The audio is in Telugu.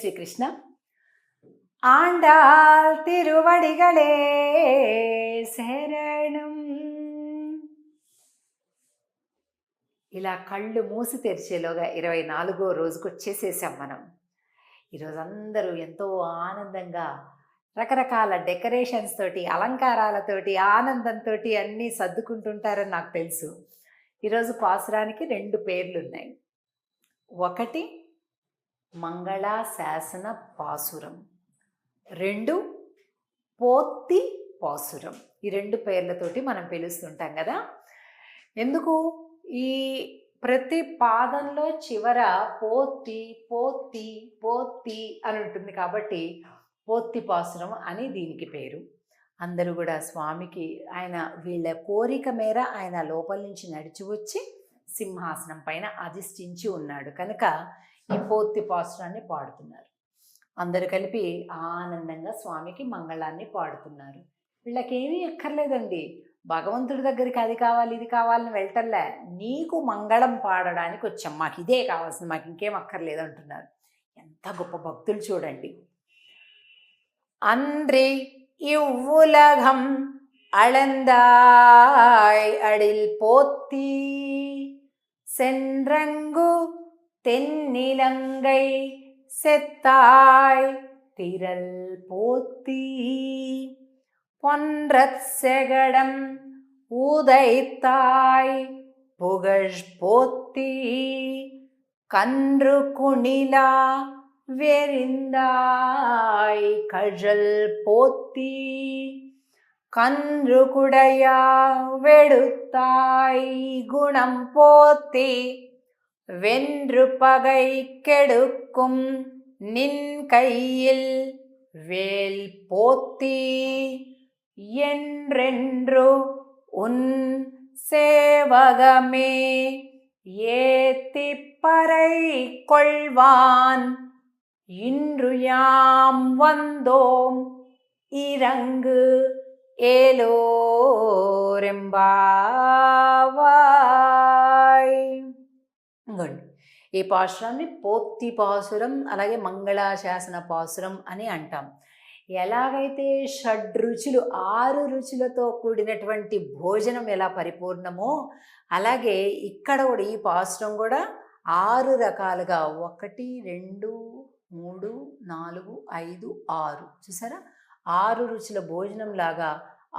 ஜெய் ஸ்ரீ கிருஷ்ணா ஆண்டாள் திருவடிகளே శరణం ఇలా కళ్ళు మూసి తెరిచేలోగా ఇరవై నాలుగో రోజుకు వచ్చేసేసాం మనం ఈరోజు అందరూ ఎంతో ఆనందంగా రకరకాల డెకరేషన్స్ తోటి అలంకారాలతోటి ఆనందంతో అన్నీ సర్దుకుంటుంటారని నాకు తెలుసు ఈరోజు పాసురానికి రెండు పేర్లు ఉన్నాయి ఒకటి మంగళ శాసన పాసురం. రెండు పోత్తి పాసురం. ఈ రెండు పేర్లతోటి మనం పిలుస్తుంటాం కదా. ఎందుకు? ఈ ప్రతి పాదంలో చివర పోత్తి పోత్తి పోత్తి అని ఉంటుంది కాబట్టి పోత్తి పాసురం అని దీనికి పేరు. అందరూ కూడా స్వామికి ఆయన వీళ్ళ కోరిక మేర ఆయన లోపల నుంచి నడిచి వచ్చి సింహాసనం పైన అధిష్ఠించి ఉన్నాడు. కనుక ఈ పోత్తి పాసురాన్ని పాడుతున్నారు అందరూ కలిపి ఆనందంగా స్వామికి మంగళాన్ని పాడుతున్నారు వీళ్ళకేమీ ఎక్కర్లేదండి భగవంతుడి దగ్గరికి అది కావాలి ఇది కావాలని వెళ్ళటంలే నీకు మంగళం పాడడానికి వచ్చాం మాకు ఇదే కావాల్సింది మాకు ఇంకేం అక్కర్లేదు అంటున్నారు ఎంత గొప్ప భక్తులు చూడండి அன்றே இவ்வுலகம் அளந்தாய் அடில் போத்தி சென்றங்கு தென்னிலங்கை செத்தாய் திரல் போத்தி. பொன்றச் செகடம் ஊதைத்தாய் புகழ் போத்தி. கன்று குணிலா வெறிந்தாய் கழல் போத்தி. கன்று குடையா வெடுத்தாய் குணம் போத்தி. வென்று பகை கெடுக்கும் நின் கையில் வேல் போத்தி என்றென்று உன் சேவகமே ஏத்திப்பறை கொள்வான். இன்று யாம் வந்தோம் இறங்கு ஏலோரெம்பாவா ఈ పాశురాన్ని పోత్తి పాసురం అలాగే మంగళాశాసన పాసురం అని అంటాం. ఎలాగైతే షడ్రుచులు ఆరు రుచులతో కూడినటువంటి భోజనం ఎలా పరిపూర్ణమో అలాగే ఇక్కడ కూడా ఈ పాసురం కూడా ఆరు రకాలుగా ఒకటి రెండు మూడు నాలుగు ఐదు ఆరు. చూసారా? ఆరు రుచుల భోజనం లాగా